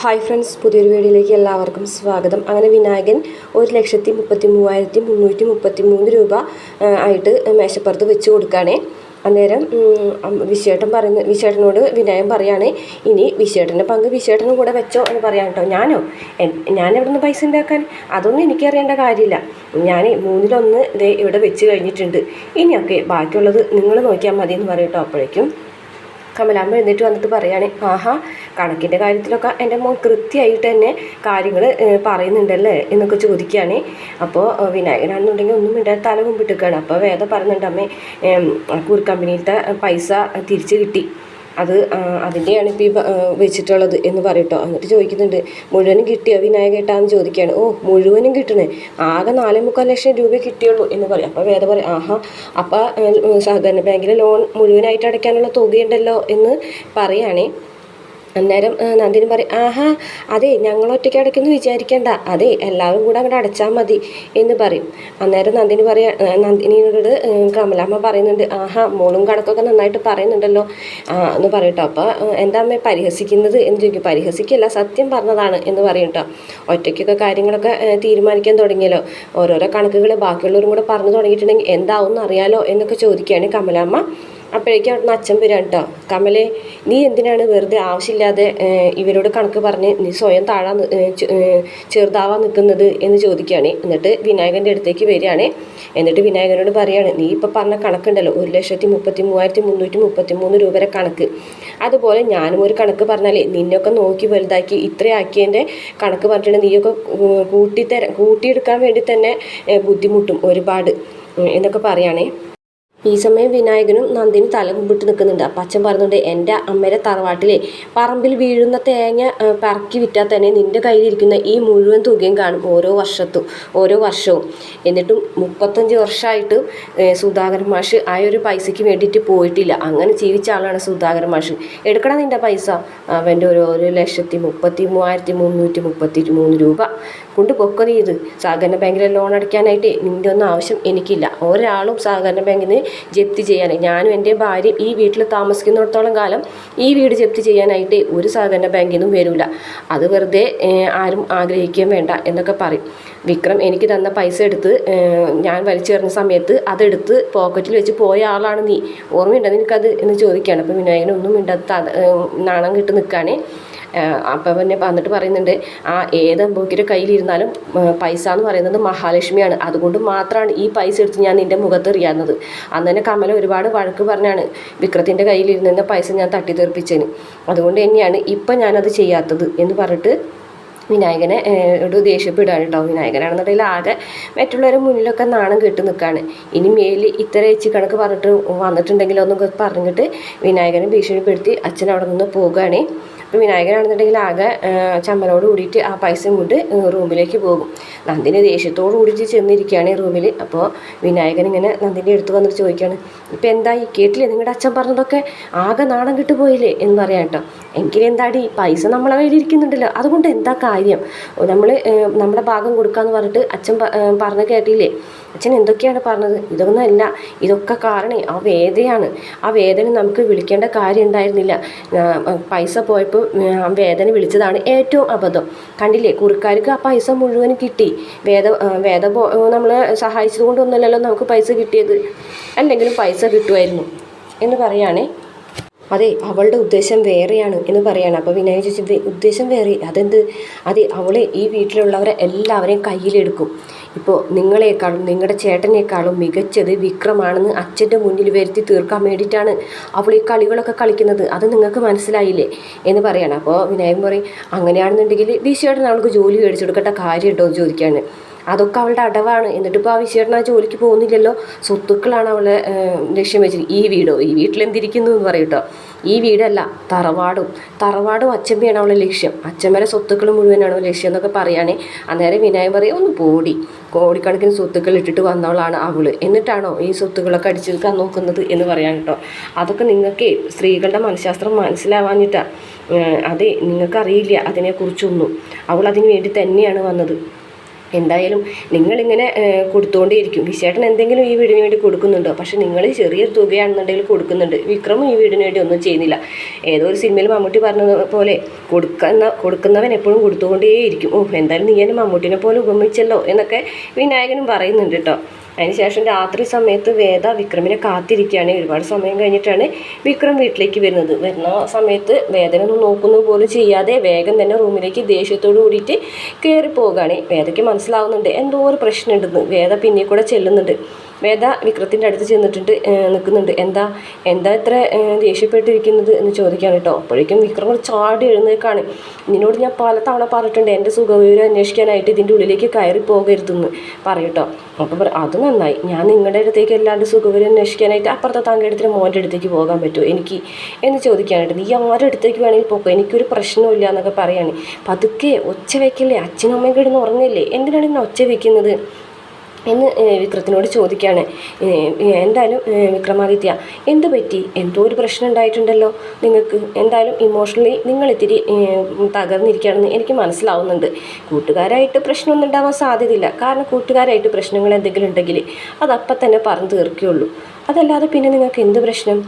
Hi friends പുതിയൊരു വീഡിയോയിലേക്ക് എല്ലാവർക്കും സ്വാഗതം. അങ്ങനെ വിനായകൻ ഒരു ലക്ഷത്തി മുപ്പത്തി മൂവായിരത്തി മുന്നൂറ്റി മുപ്പത്തി മൂന്ന് രൂപ ആയിട്ട് മേശപ്പുറത്ത് വെച്ച് കൊടുക്കുകയാണേ അന്നേരം വിശേട്ടൻ പറയുന്ന വിശേട്ടനോട് വിനായകൻ പറയാണ് ഇനി വിശേട്ടന്റെ പങ്ക് വിശേട്ടനും കൂടെ വെച്ചോ എന്ന് പറയാം കേട്ടോ ഞാനോ? ഞാൻ എവിടെ നിന്ന് പൈസ ഉണ്ടാക്കാൻ? അതൊന്നും എനിക്കറിയേണ്ട കാര്യമില്ല. ഞാൻ മൂന്നിലൊന്ന് ദേ ഇവിടെ വെച്ച് കഴിഞ്ഞിട്ടുണ്ട്. ഇനിയൊക്കെ ബാക്കിയുള്ളത് നിങ്ങൾ നോക്കിയാൽ മതി എന്ന് പറയും കേട്ടോ അപ്പോഴേക്കും. കമലാമ്മ എഴുന്നേറ്റ് വന്നിട്ട് പറയുകയാണ് ആഹാ കണക്കിന്റെ കാര്യത്തിലൊക്കെ എന്റെ മോൻ കൃത്യമായിട്ട് തന്നെ കാര്യങ്ങൾ പറയുന്നുണ്ടല്ലേ? എന്നൊക്കെ ചോദിക്കുകയാണ്. അപ്പോൾ വിനായകനാണെന്നുണ്ടെങ്കിൽ ഒന്നും ഇട തല കുമ്പിട്ടിരിക്കുകയാണ് അപ്പോൾ വേദ പറയുന്നുണ്ട് അമ്മേ കൂർ കമ്പനിയിലത്തെ പൈസ തിരിച്ച് കിട്ടി. അത് അതിന്റെയാണ് ഇപ്പോൾ ഈ വെച്ചിട്ടുള്ളത് എന്ന് പറയട്ടോ. എന്നിട്ട് ചോദിക്കുന്നുണ്ട് മുഴുവനും കിട്ടിയോ? വിനായകേട്ടാന്ന് ചോദിക്കുകയാണ്. ഓ മുഴുവനും കിട്ടണേ? ആകെ നാലേ മുക്കാൽ ലക്ഷം രൂപ കിട്ടിയുള്ളൂ എന്ന് പറയും. അപ്പോൾ വേദ പറയും ആഹാ അപ്പോൾ സഹകരണ ബാങ്കിലെ ലോൺ മുഴുവനായിട്ട് അടയ്ക്കാനുള്ള തുകയുണ്ടല്ലോ എന്ന് പറയുകയാണേ അന്നേരം നന്ദിനി പറയും ആഹാ അതെ ഞങ്ങൾ ഒറ്റയ്ക്ക് അടയ്ക്കുന്നു വിചാരിക്കേണ്ട. അതെ എല്ലാവരും കൂടെ അങ്ങോട്ട് അടച്ചാൽ മതി എന്ന് പറയും. അന്നേരം നന്ദിനി പറയാ നന്ദിനിയോട് കമലാമ്മ പറയുന്നുണ്ട് ആഹാ മോളും കണക്കൊക്കെ നന്നായിട്ട് പറയുന്നുണ്ടല്ലോ. എന്ന് പറയട്ടോ അപ്പോൾ എന്താ അമ്മ പരിഹസിക്കുന്നത്? എന്ന് ചോദിക്കും. പരിഹസിക്കല്ല സത്യം പറഞ്ഞതാണ് എന്ന് പറയും കേട്ടോ ഒറ്റയ്ക്കൊക്കെ കാര്യങ്ങളൊക്കെ തീരുമാനിക്കാൻ തുടങ്ങിയല്ലോ. ഓരോരോ കണക്കുകൾ ബാക്കിയുള്ളവരും കൂടെ പറഞ്ഞു തുടങ്ങിയിട്ടുണ്ടെങ്കിൽ എന്താവും എന്നറിയാലോ എന്നൊക്കെ ചോദിക്കുകയാണ് കമലാമ്മ. അപ്പോഴേക്കും അവിടുന്ന് അച്ഛൻ വരാം കേട്ടോ. കമലെ നീ എന്തിനാണ് വെറുതെ ആവശ്യമില്ലാതെ ഇവരോട് കണക്ക് പറഞ്ഞ് നീ സ്വയം താഴാൻ ചെറുതാവാൻ നിൽക്കുന്നത് എന്ന് ചോദിക്കുകയാണ്. എന്നിട്ട് വിനായകന്റെ അടുത്തേക്ക് വരികയാണ്. എന്നിട്ട് വിനായകനോട് പറയാണ് നീ ഇപ്പോൾ പറഞ്ഞ കണക്കുണ്ടല്ലോ ഒരു ലക്ഷത്തി മുപ്പത്തി മൂവായിരത്തി മുന്നൂറ്റി മുപ്പത്തി മൂന്ന് രൂപ വരെ കണക്ക്. അതുപോലെ ഞാനും ഒരു കണക്ക് പറഞ്ഞാലേ നിന്നൊക്കെ നോക്കി വലുതാക്കി ഇത്രയാക്കിയതിന്റെ കണക്ക് പറഞ്ഞിട്ട് നീയൊക്കെ കൂട്ടിത്തര കൂട്ടിയെടുക്കാൻ വേണ്ടി തന്നെ ബുദ്ധിമുട്ടും ഒരുപാട് എന്നൊക്കെ പറയുകയാണേ ഈ സമയം വിനായകനും നന്ദിനും തല കുമ്പിട്ട് നിൽക്കുന്നുണ്ട്. അപ്പം അച്ഛൻ പറയുന്നുണ്ട് എന്റെ അമ്മയുടെ തറവാട്ടിലെ പറമ്പിൽ വീഴുന്ന തേങ്ങ പറക്കി വിറ്റാൽ തന്നെ നിന്റെ കയ്യിലിരിക്കുന്ന ഈ മുഴുവൻ തുകയും കാണും ഓരോ വർഷത്തും ഓരോ വർഷവും. എന്നിട്ടും മുപ്പത്തഞ്ച് വർഷമായിട്ട് സുധാകരൻ മാഷ് ആ ഒരു പൈസയ്ക്ക് വേണ്ടിയിട്ട് പോയിട്ടില്ല. അങ്ങനെ ജീവിച്ച ആളാണ് സുധാകരൻ മാഷ്. എടുക്കണം നിന്റെ പൈസ. അവന്റെ ഒരു ഒരു ലക്ഷത്തി മുപ്പത്തി മൂവായിരത്തി മുന്നൂറ്റി മുപ്പത്തി മൂന്ന് രൂപ. കൊണ്ട് പൊക്ക നീ ഇത്. സഹകരണ ബാങ്കിലെ ലോൺ അടയ്ക്കാനായിട്ട് നിന്റെ ഒന്നും ആവശ്യം എനിക്കില്ല. ഒരാളും സഹകരണ ബാങ്കിൽ നിന്ന് ജപ്തി ചെയ്യാൻ ഞാനും എന്റെ ഭാര്യ ഈ വീട്ടിൽ താമസിക്കുന്നിടത്തോളം കാലം ഈ വീട് ജപ്തി ചെയ്യാനായിട്ട് ഒരു സഹകരണ ബാങ്കിൽ നിന്നും വരില്ല അത് വെറുതെ ആരും ആഗ്രഹിക്കുകയും വേണ്ട എന്നൊക്കെ പറയും. വിക്രം എനിക്ക് തന്ന പൈസ എടുത്ത് ഞാൻ വലിച്ചെറിഞ്ഞ സമയത്ത് അതെടുത്ത് പോക്കറ്റിൽ വെച്ച് പോയ ആളാണ് നീ. ഓർമ്മയുണ്ടോ നിനക്കത് എന്ന് ചോദിക്കുകയാണ്. അപ്പോൾ വിനായകനൊന്നും മിണ്ടാതെ തല- നാണം കിട്ട് നിൽക്കുകയാണ്. അപ്പം പിന്നെ വന്നിട്ട് പറയുന്നുണ്ട് ആ ഏത് അമ്പൂക്കിയുടെ കയ്യിലിരുന്നാലും പൈസ എന്ന് പറയുന്നത് മഹാലക്ഷ്മിയാണ്. അതുകൊണ്ട് മാത്രമാണ് ഈ പൈസ എടുത്ത് ഞാൻ നിന്റെ മുഖത്ത് എറിയാവുന്നത് അന്ന് തന്നെ കമല ഒരുപാട് വഴക്ക് പറഞ്ഞാണ് വിക്രത്തിന്റെ കയ്യിലിരുന്ന പൈസ ഞാൻ തട്ടിത്തെറിപ്പിച്ചതിന് അതുകൊണ്ട് തന്നെയാണ് ഇപ്പം ഞാനത് ചെയ്യാത്തത് എന്ന് പറഞ്ഞിട്ട് വിനായകനെ ഒരു ദേഷ്യപ്പെടുകയാണ് കേട്ടോ. വിനായകനാണെന്നുണ്ടെങ്കിൽ ആകെ മറ്റുള്ളവരുടെ മുന്നിലൊക്കെ നാണം കെട്ട് നിൽക്കുകയാണ്. ഇനി മേലിൽ ഇത്ര ഏച്ചി കണക്ക് പറഞ്ഞിട്ട് വന്നിട്ടുണ്ടെങ്കിലോ എന്നൊക്കെ പറഞ്ഞിട്ട് വിനായകനെ ഭീഷണിപ്പെടുത്തി അച്ഛൻ അവിടെ നിന്ന് പോകുകയാണ് അപ്പോൾ വിനായകനാണെന്നുണ്ടെങ്കിൽ ആകെ ചമ്മലോട് കൂടിയിട്ട് ആ പൈസയും കൊണ്ട് റൂമിലേക്ക് പോകും. നന്ദിനി ദേഷ്യത്തോട് കൂടിയിട്ട് ചെന്നിരിക്കുകയാണ് റൂമിൽ അപ്പോൾ വിനായകൻ ഇങ്ങനെ നന്ദിന്റെ അടുത്ത് വന്നിട്ട് ചോദിക്കുകയാണ് ഇപ്പം എന്തായി കേട്ടില്ലേ? നിങ്ങളുടെ അച്ഛൻ പറഞ്ഞതൊക്കെ ആകെ നാണം കിട്ടുപോയില്ലേ എന്ന് പറയാം കേട്ടോ. എങ്കിലെന്താടി പൈസ നമ്മളെ കയ്യിലിരിക്കുന്നുണ്ടല്ലോ അതുകൊണ്ട് എന്താ കാര്യം? നമ്മൾ നമ്മുടെ ഭാഗം കൊടുക്കാന്ന് പറഞ്ഞിട്ട് അച്ഛൻ പറഞ്ഞു കേട്ടില്ലേ? അച്ഛൻ എന്തൊക്കെയാണ് പറഞ്ഞത്? ഇതൊന്നും അല്ല. ഇതൊക്കെ കാരണം ആ വേദനയാണ്. ആ വേദന നമുക്ക് വിളിക്കേണ്ട കാര്യം ഉണ്ടായിരുന്നില്ല. പൈസ പോയപ്പോൾ വേദന വിളിച്ചതാണ് ഏറ്റവും അബദ്ധം. കണ്ടില്ലേ കുറുക്കാർക്ക് ആ പൈസ മുഴുവൻ കിട്ടി. വേദ വേദ നമ്മളെ സഹായിച്ചത് കൊണ്ടൊന്നുമല്ലല്ലോ നമുക്ക് പൈസ കിട്ടിയത്. അല്ലെങ്കിലും പൈസ കിട്ടുമായിരുന്നു എന്ന് പറയുകയാണേ അതെ അവളുടെ ഉദ്ദേശം വേറെയാണ് എന്ന് പറയാണ്. അപ്പോൾ വിനായക ചേച്ചി ഉദ്ദേശം വേറെ. അതെന്ത്? അതെ അവളെ ഈ വീട്ടിലുള്ളവരെ എല്ലാവരെയും കയ്യിലെടുക്കും. ഇപ്പോൾ നിങ്ങളെക്കാളും നിങ്ങളുടെ ചേട്ടനേക്കാളും മികച്ചത് വിക്രമാണെന്ന് അച്ഛന്റെ മുന്നിൽ വരുത്തി തീർക്കാൻ വേണ്ടിയിട്ടാണ് അവൾ ഈ കളികളൊക്കെ കളിക്കുന്നത്. അത് നിങ്ങൾക്ക് മനസ്സിലായില്ലേ? എന്ന് പറയാണ്. അപ്പോൾ വിനായകൻ പറയും അങ്ങനെയാണെന്നുണ്ടെങ്കിൽ വിശ്വേട്ടൻ അവൾക്ക് ജോലി മേടിച്ചു കൊടുക്കേണ്ട കാര്യം എന്ന് ചോദിക്കുകയാണ് അതൊക്കെ അവളുടെ അടവാണ്. എന്നിട്ട് ഇപ്പോൾ ആ വിശേഷണ ജോലിക്ക് പോകുന്നില്ലല്ലോ. സ്വത്തുക്കളാണ് അവളെ ലക്ഷ്യം വെച്ചത്. ഈ വീടോ? ഈ വീട്ടിൽ എന്തിരിക്കുന്നു എന്ന് പറയും കേട്ടോ ഈ വീടല്ല തറവാടും. തറവാടും അച്ഛമ്മയാണ് അവളെ ലക്ഷ്യം. അച്ഛമ്മയുടെ സ്വത്തുക്കൾ മുഴുവനാണ് ലക്ഷ്യം എന്നൊക്കെ പറയുകയാണെ അന്നേരം വിനായം പറയും ഒന്ന് പോടി. കോടിക്കണക്കിന് സ്വത്തുക്കൾ ഇട്ടിട്ട് വന്നവളാണ് അവൾ. എന്നിട്ടാണോ ഈ സ്വത്തുക്കളൊക്കെ അടിച്ചെടുക്കാൻ നോക്കുന്നത് എന്ന് പറയാൻ കേട്ടോ അതൊക്കെ നിങ്ങൾക്ക് സ്ത്രീകളുടെ മനഃശാസ്ത്രം മനസ്സിലാവാഞ്ഞിട്ടാണ് അതെ നിങ്ങൾക്കറിയില്ല അതിനെക്കുറിച്ചൊന്നും. അവൾ അതിന് വേണ്ടി തന്നെയാണ് വന്നത്. എന്തായാലും നിങ്ങളിങ്ങനെ കൊടുത്തുകൊണ്ടേയിരിക്കും വിശേട്ടൻ എന്തെങ്കിലും ഈ വീടിന് വേണ്ടി കൊടുക്കുന്നുണ്ടോ? പക്ഷെ നിങ്ങൾ ചെറിയൊരു തുകയാണെന്നുണ്ടെങ്കിൽ കൊടുക്കുന്നുണ്ട്. വിക്രമും ഈ വീടിന് വേണ്ടി ഒന്നും ചെയ്യുന്നില്ല. ഏതോ ഒരു സിനിമയിൽ മമ്മൂട്ടി പറഞ്ഞത് പോലെ കൊടുക്കുന്ന കൊടുക്കുന്നവൻ എപ്പോഴും കൊടുത്തുകൊണ്ടേയിരിക്കും. ഓ എന്തായാലും നീ എന്നെ മമ്മൂട്ടിനെ പോലെ ഉപമിച്ചല്ലോ എന്നൊക്കെ വിനായകനും പറയുന്നുണ്ട് കേട്ടോ. അതിനുശേഷം രാത്രി സമയത്ത് വേദ വിക്രമിനെ കാത്തിരിക്കുകയാണ്. ഒരുപാട് സമയം കഴിഞ്ഞിട്ടാണ് വിക്രം വീട്ടിലേക്ക് വരുന്നത്. വരുന്ന സമയത്ത് വേദനൊന്നും നോക്കുന്നു പോലും ചെയ്യാതെ വേഗം തന്നെ റൂമിലേക്ക് ദേഷ്യത്തോട് കൂടിയിട്ട് കയറി പോവുകയാണ് വേദയ്ക്ക് മനസ്സിലാവുന്നുണ്ട് എന്തോ ഒരു പ്രശ്നമുണ്ടെന്ന്. വേദ പിന്നെ കൂടെ ചെല്ലുന്നുണ്ട്. വേദ വിക്രത്തിന്റെ അടുത്ത് ചെന്നിട്ടുണ്ട് നിൽക്കുന്നുണ്ട്. എന്താ എന്താ ഇത്ര ദേഷ്യപ്പെട്ടിരിക്കുന്നത് എന്ന് ചോദിക്കാൻ കേട്ടോ. അപ്പോഴേക്കും വിക്രം ചാടി എഴുന്നേക്കാണ് നിന്നോട് ഞാൻ പല തവണ പറഞ്ഞിട്ടുണ്ട് എന്റെ സുഖവിവരം അന്വേഷിക്കാനായിട്ട് ഇതിന്റെ ഉള്ളിലേക്ക് കയറി പോകരുതെന്ന് പറയട്ടോ അപ്പോൾ അത് നന്നായി. ഞാൻ നിങ്ങളുടെ അടുത്തേക്ക് അല്ലാണ്ട് സുഖവിവരം അന്വേഷിക്കാനായിട്ട് അപ്പുറത്തെ താങ്കളുടെ അടുത്തിന് മോന്റെ അടുത്തേക്ക് പോകാൻ പറ്റുമോ? എനിക്ക് എന്ന് ചോദിക്കാനായിട്ട് നീ ആരുടെ അടുത്തേക്ക് വേണമെങ്കിൽ പോക്കോ. എനിക്കൊരു പ്രശ്നമില്ല എന്നൊക്കെ പറയാണ്. പതുക്കെ ഒച്ച വയ്ക്കല്ലേ അച്ഛനും അമ്മയും കിടന്ന് ഉറങ്ങില്ലേ? എന്തിനാണ് ഇങ്ങനെ ഒച്ച വെക്കുന്നത്? എന്ന് വിക്രത്തിനോട് ചോദിക്കുകയാണ് എന്തായാലും വിക്രമാദിത്യ എന്ത് പറ്റി? എന്തോ ഒരു പ്രശ്നം ഉണ്ടായിട്ടുണ്ടല്ലോ നിങ്ങൾക്ക്. എന്തായാലും ഇമോഷണലി നിങ്ങൾ ഇത്തിരി തകർന്നിരിക്കുകയാണെന്ന് എനിക്ക് മനസ്സിലാവുന്നുണ്ട്. കൂട്ടുകാരായിട്ട് പ്രശ്നമൊന്നും ഉണ്ടാവാൻ സാധ്യതയില്ല. കാരണം കൂട്ടുകാരായിട്ട് പ്രശ്നങ്ങൾ എന്തെങ്കിലും ഉണ്ടെങ്കിൽ അത് തന്നെ പറഞ്ഞു തീർക്കുകയുള്ളൂ. അതല്ലാതെ പിന്നെ നിങ്ങൾക്ക് എന്ത് പ്രശ്നം?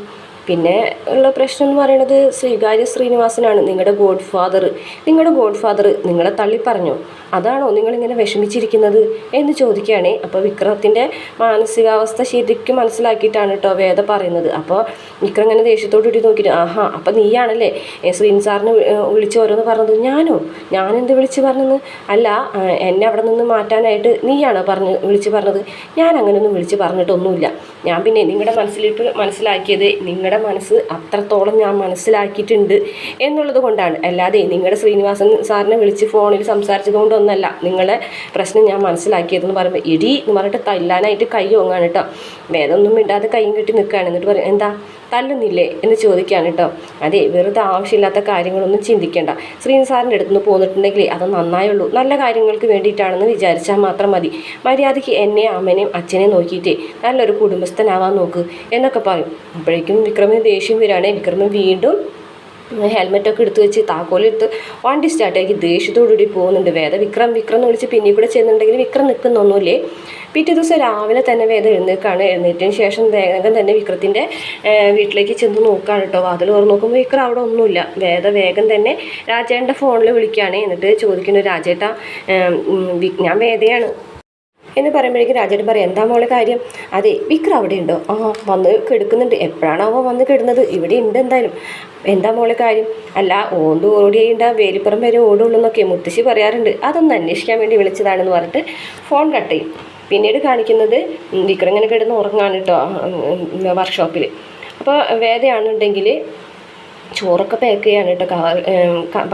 പിന്നെ ഉള്ള പ്രശ്നം എന്ന് പറയുന്നത് ശ്രീകാര്യ ശ്രീനിവാസനാണ് നിങ്ങളുടെ ഗോഡ് ഫാദർ നിങ്ങളുടെ ഗോഡ് ഫാദർ നിങ്ങളെ തള്ളി പറഞ്ഞോ? അതാണോ നിങ്ങളിങ്ങനെ വിഷമിച്ചിരിക്കുന്നത്? എന്ന് ചോദിക്കുകയാണ്. അപ്പോൾ വിക്രത്തിന്റെ മാനസികാവസ്ഥ ശരിക്കും മനസ്സിലാക്കിയിട്ടാണ് കേട്ടോ വേദ പറയുന്നത്. അപ്പോൾ വിക്രം ഇങ്ങനെ ദേഷ്യത്തോടു കൂടി നോക്കിയിട്ട് ആഹാ അപ്പം നീയാണല്ലേ? ശ്രീൻ സാറിന് വിളിച്ച് ഓരോന്ന് പറഞ്ഞത്? ഞാനോ? ഞാനെന്ത് വിളിച്ച് പറഞ്ഞത് അല്ല എന്നെ അവിടെ നിന്ന് മാറ്റാനായിട്ട് നീയാണോ പറഞ്ഞ് വിളിച്ച് പറഞ്ഞത്? ഞാൻ അങ്ങനെയൊന്നും വിളിച്ച് പറഞ്ഞിട്ടൊന്നുമില്ല. ഞാൻ പിന്നെ നിങ്ങളുടെ മനസ്സിലിട്ട് മനസ്സിലാക്കിയത് നിങ്ങളുടെ മനസ്സ് അത്രത്തോളം ഞാൻ മനസ്സിലാക്കിയിട്ടുണ്ട് എന്നുള്ളത് കൊണ്ടാണ്. അല്ലാതെ നിങ്ങളുടെ ശ്രീനിവാസൻ സാറിനെ വിളിച്ച് ഫോണിൽ സംസാരിച്ചത് കൊണ്ടൊന്നല്ല നിങ്ങളെ പ്രശ്നം ഞാൻ മനസ്സിലാക്കിയതെന്ന് പറയുമ്പോൾ ഇടി എന്ന് പറഞ്ഞിട്ട് തല്ലാനായിട്ട് കൈ ഓങ്ങാണ് കേട്ടോ വേദമൊന്നും ഇടാതെ കൈയും കെട്ടി നിൽക്കുകയാണ് എന്നിട്ട് പറയും എന്താ? തല്ലുന്നില്ലേ? എന്ന് ചോദിക്കുകയാണ് കേട്ടോ അതെ വെറുതെ ആവശ്യമില്ലാത്ത കാര്യങ്ങളൊന്നും ചിന്തിക്കേണ്ട. ശ്രീൻ സാറിന്റെ അടുത്ത് നിന്ന് പോന്നിട്ടുണ്ടെങ്കിൽ അത് നന്നായുള്ളൂ. നല്ല കാര്യങ്ങൾക്ക് വേണ്ടിയിട്ടാണെന്ന് വിചാരിച്ചാൽ മാത്രം മതി. മര്യാദയ്ക്ക് എന്നെ അമ്മനെയും അച്ഛനെയും നോക്കിയിട്ടേ നല്ലൊരു കുടുംബസ്ഥനാവാൻ നോക്ക് എന്നൊക്കെ പറയും. അപ്പോഴേക്കും വിക്രമിന് ദേഷ്യം വരികയാണ്. വിക്രമൻ വീണ്ടും ഹെൽമെറ്റൊക്കെ എടുത്ത് വെച്ച് താക്കോലെടുത്ത് വണ്ടി സ്റ്റാർട്ടാക്കി ദേഷ്യത്തോടുകൂടി പോകുന്നുണ്ട്. വേദ വിക്രം വിക്രം എന്ന് വിളിച്ച് പിന്നീട് കൂടെ ചെന്നുണ്ടെങ്കിൽ വിക്രം നിൽക്കുന്നൊന്നുമില്ലേ? പിറ്റേ ദിവസം രാവിലെ തന്നെ വേദ എഴുന്നേൽക്കാണ് എഴുന്നേറ്റതിന് ശേഷം വേഗം തന്നെ വിക്രത്തിന്റെ വീട്ടിലേക്ക് ചെന്ന് നോക്കുകയാണ് കേട്ടോ. വാതിൽ തുറന്ന് നോക്കുമ്പോൾ വിക്രം അവിടെ ഒന്നുമില്ല. വേദ വേഗം തന്നെ രാജേട്ടന്റെ ഫോണിൽ വിളിക്കുകയാണ്. എന്നിട്ട് ചോദിക്കുന്നു രാജേട്ട ഞാൻ വേദയാണ്. എന്ന് പറയുമ്പോഴേക്കും രാജേട്ടൻ പറയും എന്താ മോളെ കാര്യം? അതെ വിക്രം അവിടെ ഉണ്ടോ ആ വന്ന് കിടക്കുന്നുണ്ട്. എപ്പോഴാണോ അവ വന്ന് കിടന്നത്? ഇവിടെ ഉണ്ട് എന്തായാലും. എന്താ മോളെ കാര്യം? അല്ല ഓന്ത് ഓടിയുണ്ട വേലിപ്പുറം വരെ ഓടുള്ളൂ എന്നൊക്കെ മുത്തശ്ശി പറയാറുണ്ട്. അതൊന്ന് അന്വേഷിക്കാൻ വേണ്ടി വിളിച്ചതാണെന്ന് പറഞ്ഞിട്ട് ഫോൺ കട്ട് ചെയ്യും. പിന്നീട് കാണിക്കുന്നത് വിക്രം ഇങ്ങനെ കിടന്ന് ഉറങ്ങാണ് കേട്ടോ വർക്ക്ഷോപ്പിൽ അപ്പോൾ വേദയാണെന്നുണ്ടെങ്കിൽ ചോറൊക്കെ പാക്ക് ചെയ്യാണ് കേട്ടോ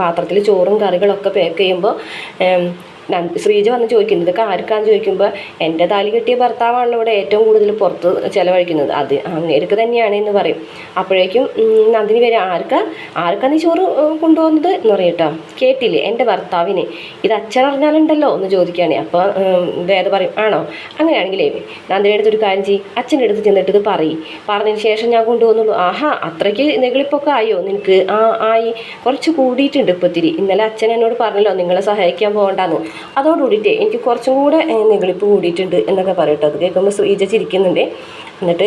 പാത്രത്തിൽ ചോറും കറികളൊക്കെ പാക്ക് ചെയ്യുമ്പോൾ ശ്രീജ വന്ന് ചോദിക്കുന്നത് ഇതൊക്കെ ആർക്കാന്ന്? ചോദിക്കുമ്പോൾ എന്റെ താലി കെട്ടിയ ഭർത്താവാണല്ലോ ഇവിടെ ഏറ്റവും കൂടുതൽ പുറത്ത് ചിലവഴിക്കുന്നത്. അത് അങ്ങേർക്ക് തന്നെയാണ് എന്ന് പറയും. അപ്പോഴേക്കും നന്ദിനി വരെ ആർക്കാ? ആർക്കാ നീ ചോറ് കൊണ്ടുപോകുന്നത്? എന്ന് പറയും കേട്ടോ. കേട്ടില്ലേ എന്റെ ഭർത്താവിനെ. ഇത് അച്ഛനറിഞ്ഞാലുണ്ടല്ലോ എന്ന് ചോദിക്കുകയാണ് അപ്പോൾ വേദ പറയും ആണോ? അങ്ങനെയാണെങ്കിലേ നന്ദിനി അടുത്ത് ഒരു കാര്യം ചെയ്യും. അച്ഛന്റെ അടുത്ത് ചെന്നിട്ട് ഇത് പറയും. പറഞ്ഞതിന് ശേഷം ഞാൻ കൊണ്ടുപോകുന്നുള്ളൂ. ആഹാ അത്രയ്ക്ക് നെഗളിപ്പൊക്കെ ആയോ? നിനക്ക് ആ ആയി കുറച്ച് കൂടിയിട്ടുണ്ട് ഇപ്പോൾ ഇത്തിരി. ഇന്നലെ അച്ഛൻ എന്നോട് പറഞ്ഞല്ലോ നിങ്ങളെ സഹായിക്കാൻ പോകണ്ടെന്ന്. അതോടുകൂടിയിട്ടേ എനിക്ക് കുറച്ചും കൂടെ നെഗളിപ്പ് കൂടിയിട്ടുണ്ട് എന്നൊക്കെ പറയട്ടോ. അത് കേൾക്കുമ്പോൾ ശ്രീജ ചിരിക്കുന്നുണ്ട്. എന്നിട്ട്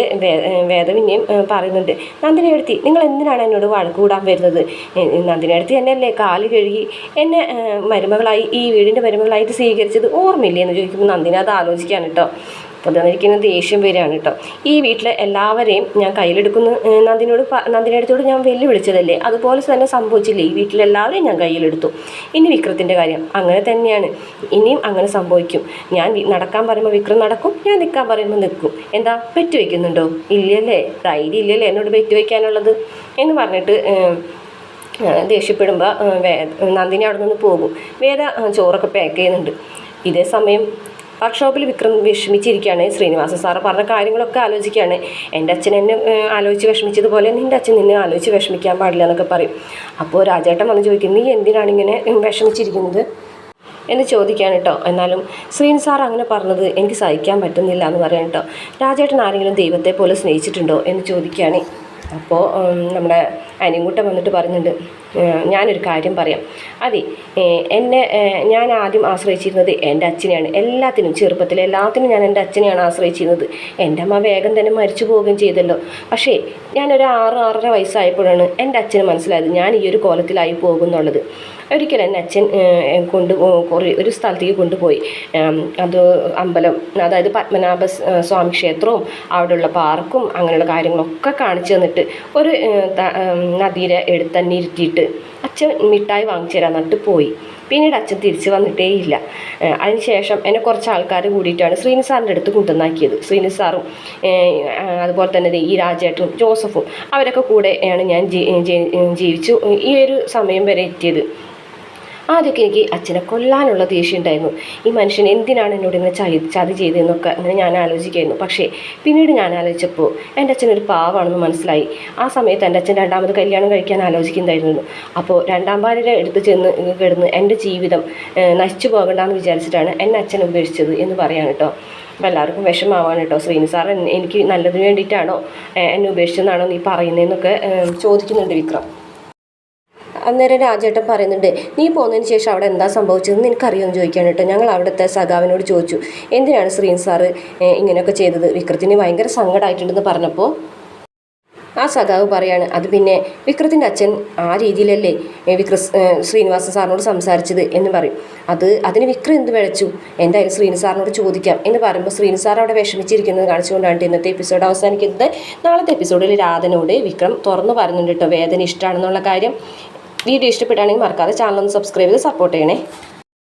വേദ പിന്നെയും പറയുന്നുണ്ട് നന്ദിനി എടുത്തി നിങ്ങൾ എന്തിനാണ് എന്നോട് വഴക്ക് കൂടാൻ വരുന്നത്? ഏ, നന്ദിനി എടുത്തി എന്നെയല്ലേ കാൽ കഴുകി എന്നെ മരുമകളായി ഈ വീടിന്റെ മരുമകളായിട്ട് സ്വീകരിച്ചത് ഓർമ്മയില്ലേ? എന്ന് ചോദിക്കുമ്പോൾ നന്ദിനി അത് ആലോചിക്കാൻ കേട്ടോ. അപ്പോൾ തന്നിരിക്കുന്നത് ദേഷ്യം വരികയാണ് കേട്ടോ. ഈ വീട്ടിലെ എല്ലാവരെയും ഞാൻ കയ്യിലെടുക്കുന്നു നന്ദിനോട് നന്ദിനടുത്തോട് ഞാൻ വെല്ലുവിളിച്ചതല്ലേ? അതുപോലെ തന്നെ സംഭവിച്ചില്ലേ? ഈ വീട്ടിലെല്ലാവരെയും ഞാൻ കയ്യിലെടുത്തു. ഇനി വിക്രത്തിന്റെ കാര്യം അങ്ങനെ തന്നെയാണ്. ഇനിയും അങ്ങനെ സംഭവിക്കും. ഞാൻ നടക്കാൻ പറയുമ്പോൾ വിക്രം നടക്കും ഞാൻ നിൽക്കാൻ പറയുമ്പോൾ നിൽക്കും. എന്താ? പെറ്റ് വയ്ക്കുന്നുണ്ടോ ഇല്ലല്ലേ? ധൈര്യം ഇല്ലല്ലേ എന്നോട് പെറ്റ് വയ്ക്കാനുള്ളത് എന്ന് പറഞ്ഞിട്ട് ദേഷ്യപ്പെടുമ്പോൾ നന്ദിനി അവിടെ നിന്ന് പോകും. വേദ ചോറൊക്കെ പാക്ക് ചെയ്യുന്നുണ്ട്. ഇതേ സമയം വർക്ക്ഷോപ്പിൽ വിക്രം വിഷമിച്ചിരിക്കുകയാണ്. ശ്രീനിവാസ സാറ് പറഞ്ഞ കാര്യങ്ങളൊക്കെ ആലോചിക്കുകയാണ്. എന്റെ അച്ഛൻ എന്നെ ആലോചിച്ച് വിഷമിച്ചതുപോലെ നിന്റെ അച്ഛൻ നിന്നെ ആലോചിച്ച് വിഷമിക്കാൻ പാടില്ല എന്നൊക്കെ പറയും. അപ്പോൾ രാജേട്ടൻ വന്ന് ചോദിക്കും നീ എന്തിനാണ് ഇങ്ങനെ വിഷമിച്ചിരിക്കുന്നത്? എന്ന് ചോദിക്കാൻ കേട്ടോ. എന്നാലും ശ്രീൻ സാർ അങ്ങനെ പറഞ്ഞത് എനിക്ക് സഹിക്കാൻ പറ്റുന്നില്ല എന്ന് പറയാൻ കേട്ടോ. രാജേട്ടൻ ആരെങ്കിലും ദൈവത്തെ പോലെ സ്നേഹിച്ചിട്ടുണ്ടോ? എന്ന് ചോദിക്കുകയാണ്. അപ്പോൾ നമ്മുടെ അനിയൻകുട്ടൻ വന്നിട്ട് പറഞ്ഞിട്ടുണ്ട് "ഏഹ്, ഞാനൊരു കാര്യം പറയാം. അതെ എന്നെ ഞാൻ ആദ്യം ആശ്രയിച്ചിരുന്നത് എന്റെ അച്ഛനെയാണ്. എല്ലാത്തിനും ചെറുപ്പത്തിൽ എല്ലാത്തിനും ഞാൻ എന്റെ അച്ഛനെയാണ് ആശ്രയിച്ചിരുന്നത്. എന്റെ അമ്മ വേഗം തന്നെ മരിച്ചു പോവുകയും ചെയ്തല്ലോ. പക്ഷേ ഞാനൊരു ആറ് ആറര വയസ്സായപ്പോഴാണ് എന്റെ അച്ഛന് മനസ്സിലായത് ഞാൻ ഈ ഒരു കോലത്തിലായി പോകുന്നുള്ളത്. ഒരിക്കൽ എന്റെ അച്ഛൻ കൊണ്ട് കുറേ ഒരു സ്ഥലത്തേക്ക് കൊണ്ടുപോയി. അത് അമ്പലം അതായത് പത്മനാഭ സ്വാമി ക്ഷേത്രവും അവിടെയുള്ള പാർക്കും അങ്ങനെയുള്ള കാര്യങ്ങളൊക്കെ കാണിച്ചു തന്നിട്ട് ഒരു ഏഹ്, എടുത്തന്നെ ഇരുത്തിയിട്ട് അച്ഛൻ മിഠായി വാങ്ങിച്ചു തരാൻ നട്ട് പോയി. പിന്നീട് അച്ഛൻ തിരിച്ച് വന്നിട്ടേ ഇല്ല അതിനുശേഷം എന്നെ കുറച്ച് ആൾക്കാർ കൂടിയിട്ടാണ് ശ്രീനി സാറിന്റെ അടുത്ത് കൊണ്ടുവന്നാക്കിയത്. ശ്രീനി സാറും അതുപോലെ തന്നെ ഈ രാജേട്ടും ജോസഫും അവരൊക്കെ കൂടെയാണ് ഞാൻ ജീവിച്ചു ഈ ഒരു സമയം വരെ എത്തിയത്. ആദ്യമൊക്കെ എനിക്ക് അച്ഛനെ കൊല്ലാനുള്ള ദേഷ്യം ഉണ്ടായിരുന്നു ഈ മനുഷ്യൻ എന്തിനാണ് എന്നോട് ഇങ്ങനെ ചതി ചതി ചെയ്തതെന്നൊക്കെ അങ്ങനെ ഞാൻ ആലോചിക്കായിരുന്നു പക്ഷേ പിന്നീട് ഞാൻ ആലോചിച്ചപ്പോൾ എന്റെ അച്ഛൻ ഒരു പാവാണെന്ന് മനസ്സിലായി. ആ സമയത്ത് എന്റെ അച്ഛൻ രണ്ടാമത് കല്യാണം കഴിക്കാൻ ആലോചിക്കുന്നുണ്ടായിരുന്നു അപ്പോൾ രണ്ടാം ഭാര്യയുടെ അടുത്ത് ചെന്ന് കിടന്ന് എന്റെ ജീവിതം നശിച്ചു പോകണ്ടെന്ന് വിചാരിച്ചിട്ടാണ് എന്നെ അച്ഛൻ ഉപേക്ഷിച്ചത് എന്ന് പറയാൻ കേട്ടോ. അപ്പോൾ എല്ലാവർക്കും വിഷമാവാണ് കേട്ടോ. ശ്രീനി സാർ എനിക്ക് നല്ലതിന് വേണ്ടിയിട്ടാണോ എന്നെ ഉപേക്ഷിച്ചെന്നാണോ നീ പറയുന്നതെന്നൊക്കെ ചോദിക്കുന്നുണ്ട് വിക്രം. അന്നേരം രാജേട്ടൻ പറയുന്നുണ്ട് നീ പോകുന്നതിന് ശേഷം അവിടെ എന്താ സംഭവിച്ചതെന്ന് എനിക്കറിയുമെന്ന് ചോദിക്കാൻ കേട്ടോ. ഞങ്ങൾ അവിടുത്തെ സഖാവിനോട് ചോദിച്ചു എന്തിനാണ് ശ്രീൻ സാറ് ഇങ്ങനെയൊക്കെ ചെയ്തത്? വിക്രത്തിന് ഭയങ്കര സങ്കടമായിട്ടുണ്ടെന്ന് പറഞ്ഞപ്പോൾ ആ സഖാവ് പറയാണ് അത് പിന്നെ വിക്രത്തിന്റെ അച്ഛൻ ആ രീതിയിലല്ലേ വിക്ര ശ്രീനിവാസൻ സാറിനോട് സംസാരിച്ചത്? എന്ന് പറയും. അത് അതിന് വിക്രം എന്ത് വിളച്ചു? എന്തായാലും ശ്രീനി സാറിനോട് ചോദിക്കാം. എന്ന് പറയുമ്പോൾ ശ്രീനി സാർ അവിടെ വിഷമിച്ചിരിക്കുന്നത് കാണിച്ചുകൊണ്ടാണ് ഇന്നത്തെ എപ്പിസോഡ് അവസാനിക്കുന്നത്. നാളത്തെ എപ്പിസോഡിൽ രാധനോട് വിക്രം തുറന്നു പറയുന്നുണ്ട് കേട്ടോ വേദന ഇഷ്ടമാണെന്നുള്ള കാര്യം. വീഡിയോ ഇഷ്ടപ്പെട്ടാണെങ്കിൽ മറക്കാതെ ചാനൽ ഒന്ന് സബ്സ്ക്രൈബ് ചെയ്ത് സപ്പോർട്ട് ചെയ്യണേ.